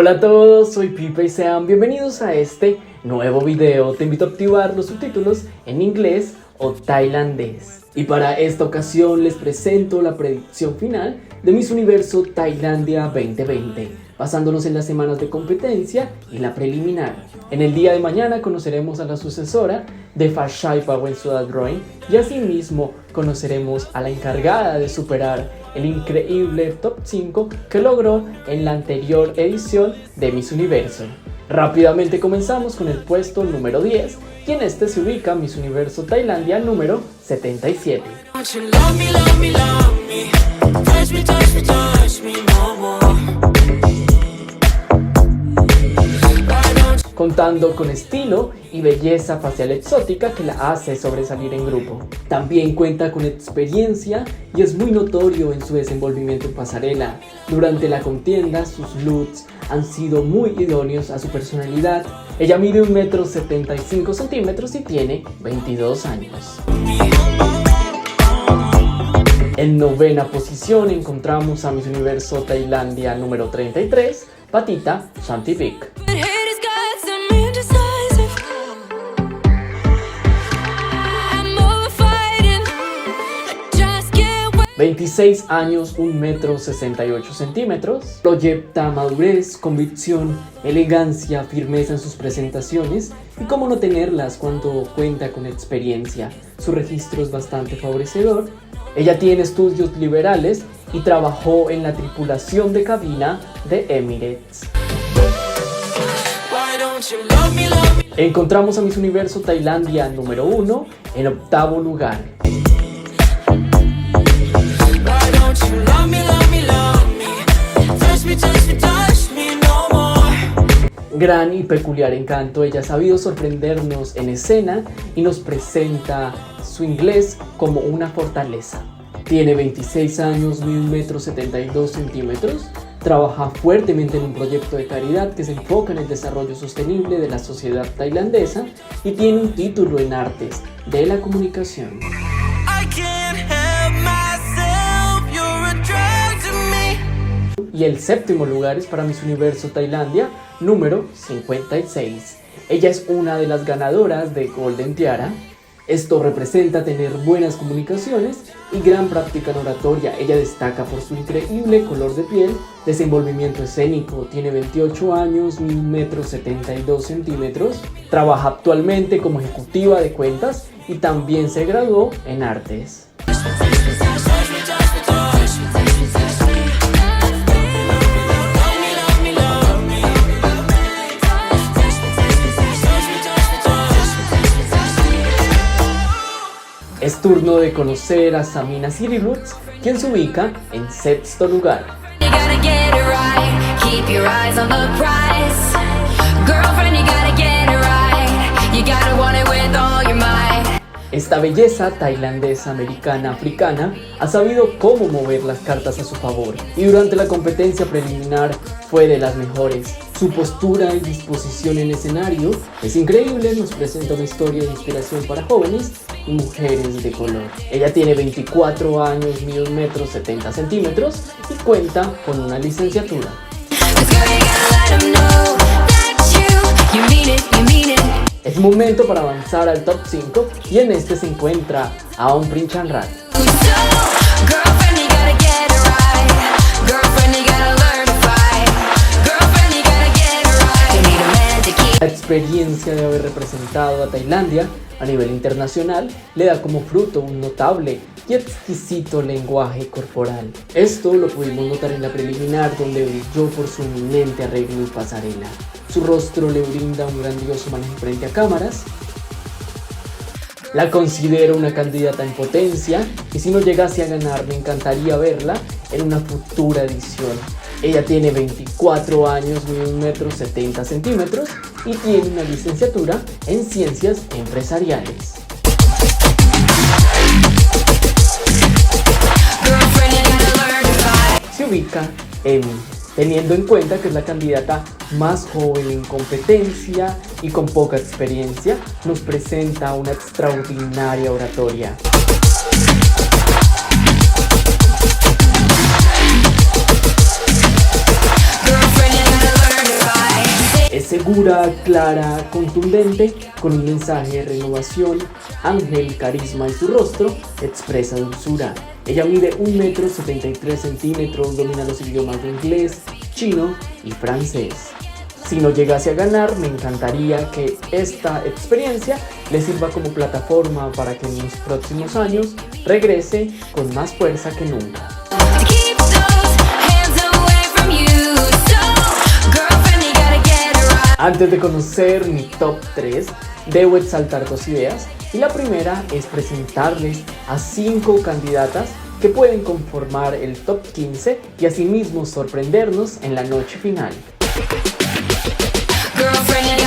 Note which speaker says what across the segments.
Speaker 1: Hola a todos, soy Pipe y sean bienvenidos a este nuevo video. Te invito a activar los subtítulos en inglés o tailandés. Y para esta ocasión les presento la predicción final de Miss Universo Tailandia 2020 basándonos en las semanas de competencia y la preliminar. En el día de mañana conoceremos a la sucesora de Fashai Suda Drawing y asimismo conoceremos a la encargada de superar el increíble top 5 que logró en la anterior edición de Miss Universo. Rápidamente comenzamos con el puesto número 10 y en este se ubica Miss Universo Tailandia número 77. Contando con estilo y belleza facial exótica que la hace sobresalir en grupo. También cuenta con experiencia y es muy notorio en su desenvolvimiento en pasarela. Durante la contienda, sus looks han sido muy idóneos a su personalidad. Ella mide 1,75 m centímetros y tiene 22 años. En novena posición encontramos a Miss Universo Tailandia número 33, Patita Shantivik. 26 años, 1 metro 68 centímetros. Proyecta madurez, convicción, elegancia, firmeza en sus presentaciones y cómo no tenerlas cuando cuenta con experiencia. Su registro es bastante favorecedor. Ella tiene estudios liberales y trabajó en la tripulación de cabina de Emirates. Encontramos a Miss Universo Tailandia número 1 en octavo lugar. Gran y peculiar encanto, ella ha sabido sorprendernos en escena y nos presenta su inglés como una fortaleza. Tiene 26 años, 1 metros 72 centímetros, trabaja fuertemente en un proyecto de caridad que se enfoca en el desarrollo sostenible de la sociedad tailandesa y tiene un título en artes de la comunicación. Y el séptimo lugar es para Miss Universo Tailandia, número 56. Ella es una de las ganadoras de Golden Tiara. Esto representa tener buenas comunicaciones y gran práctica en oratoria. Ella destaca por su increíble color de piel, desenvolvimiento escénico, tiene 28 años, 1 metros 72 centímetros, trabaja actualmente como ejecutiva de cuentas y también se graduó en artes. Es turno de conocer a Samina Siriluts, quien se ubica en sexto lugar. Esta belleza tailandesa, americana, africana ha sabido cómo mover las cartas a su favor y durante la competencia preliminar fue de las mejores. Su postura y disposición en escenario es increíble, nos presenta una historia de inspiración para jóvenes y mujeres de color. Ella tiene 24 años, mide 1 metro 70 centímetros y cuenta con una licenciatura. Es momento para avanzar al top 5 y en este se encuentra Aon Princhan Rat. Experiencia de haber representado a Tailandia a nivel internacional le da como fruto un notable y exquisito lenguaje corporal. Esto lo pudimos notar en la preliminar donde brilló por su eminente arreglo y pasarela. Su rostro le brinda un grandioso manejo frente a cámaras. La considero una candidata en potencia y si no llegase a ganar me encantaría verla en una futura edición. Ella tiene 24 años, mide 1 metro 70 centímetros y tiene una licenciatura en ciencias empresariales. Se ubica en teniendo en cuenta que es la candidata más joven en competencia y con poca experiencia, nos presenta una extraordinaria oratoria. Segura, clara, contundente, con un mensaje de renovación, ángel, carisma en su rostro, expresa dulzura. Ella mide 1 metro 73 centímetros, domina los idiomas de inglés, chino y francés. Si no llegase a ganar, me encantaría que esta experiencia le sirva como plataforma para que en los próximos años regrese con más fuerza que nunca. Antes de conocer mi top 3, debo exaltar dos ideas y la primera es presentarles a 5 candidatas que pueden conformar el top 15 y asimismo sorprendernos en la noche final. Y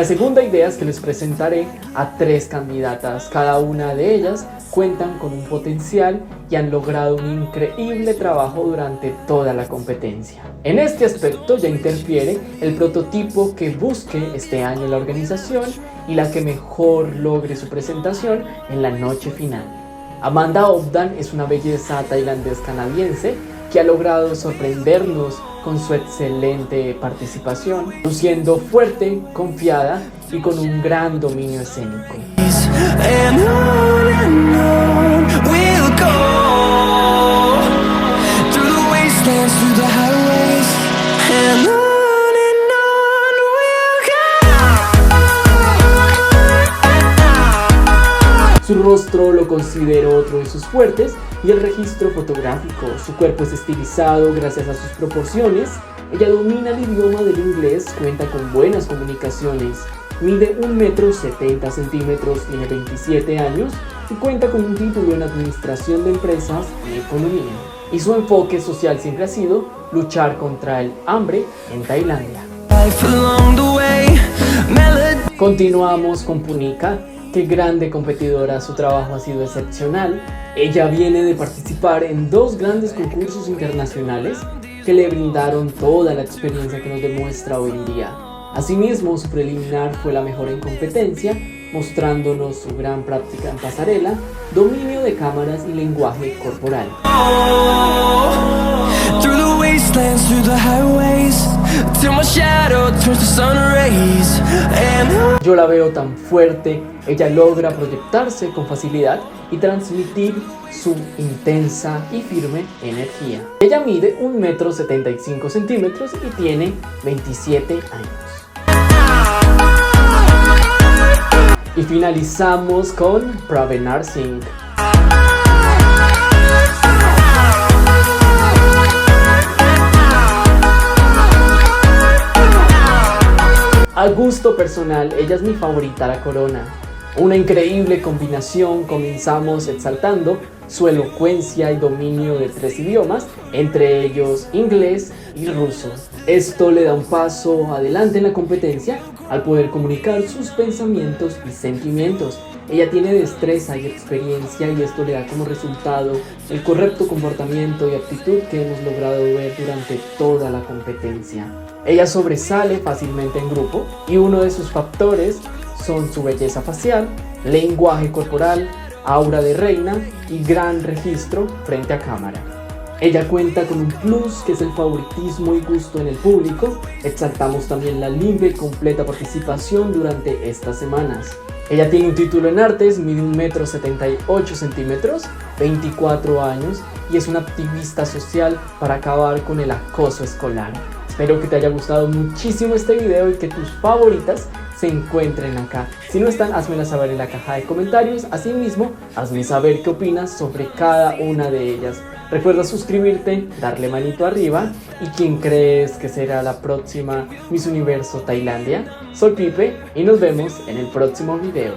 Speaker 1: la segunda idea es que les presentaré a tres candidatas. Cada una de ellas cuentan con un potencial y han logrado un increíble trabajo durante toda la competencia. En este aspecto ya interfiere el prototipo que busque este año la organización y la que mejor logre su presentación en la noche final. Amanda Obdan es una belleza tailandés canadiense que ha logrado sorprendernos con su excelente participación, luciendo fuerte, confiada y con un gran dominio escénico. Su rostro lo considero otro de sus fuertes y el registro fotográfico. Su cuerpo es estilizado gracias a sus proporciones. Ella domina el idioma del inglés, cuenta con buenas comunicaciones, mide 1 metro 70 centímetros, tiene 27 años y cuenta con un título en Administración de Empresas y Economía. Y su enfoque social siempre ha sido luchar contra el hambre en Tailandia. Continuamos con Punika, Qué grande competidora, su trabajo ha sido excepcional. Ella viene de participar en dos grandes concursos internacionales que le brindaron toda la experiencia que nos demuestra hoy en día. Asimismo, su preliminar fue la mejor en competencia, mostrándonos su gran práctica en pasarela, dominio de cámaras y lenguaje corporal. Yo la veo tan fuerte, ella logra proyectarse con facilidad y transmitir su intensa y firme energía. Ella mide 1 metro 75 centímetros y tiene 27 años. Y finalizamos con Pravenar Singh. A gusto personal, ella es mi favorita la corona. Una increíble combinación, comenzamos exaltando su elocuencia y dominio de tres idiomas, entre ellos inglés y ruso. Esto le da un paso adelante en la competencia al poder comunicar sus pensamientos y sentimientos. Ella tiene destreza y experiencia y esto le da como resultado el correcto comportamiento y actitud que hemos logrado ver durante toda la competencia. Ella sobresale fácilmente en grupo y uno de sus factores son su belleza facial, lenguaje corporal, aura de reina y gran registro frente a cámara. Ella cuenta con un plus que es el favoritismo y gusto en el público. Exaltamos también la libre y completa participación durante estas semanas. Ella tiene un título en artes, mide 1,78 centímetros, 24 años y es una activista social para acabar con el acoso escolar. Espero que te haya gustado muchísimo este video y que tus favoritas se encuentren acá. Si no están, házmela saber en la caja de comentarios. Asimismo, hazme saber qué opinas sobre cada una de ellas. Recuerda suscribirte, darle manito arriba y quién crees que será la próxima Miss Universo Tailandia. Soy Pipe y nos vemos en el próximo video.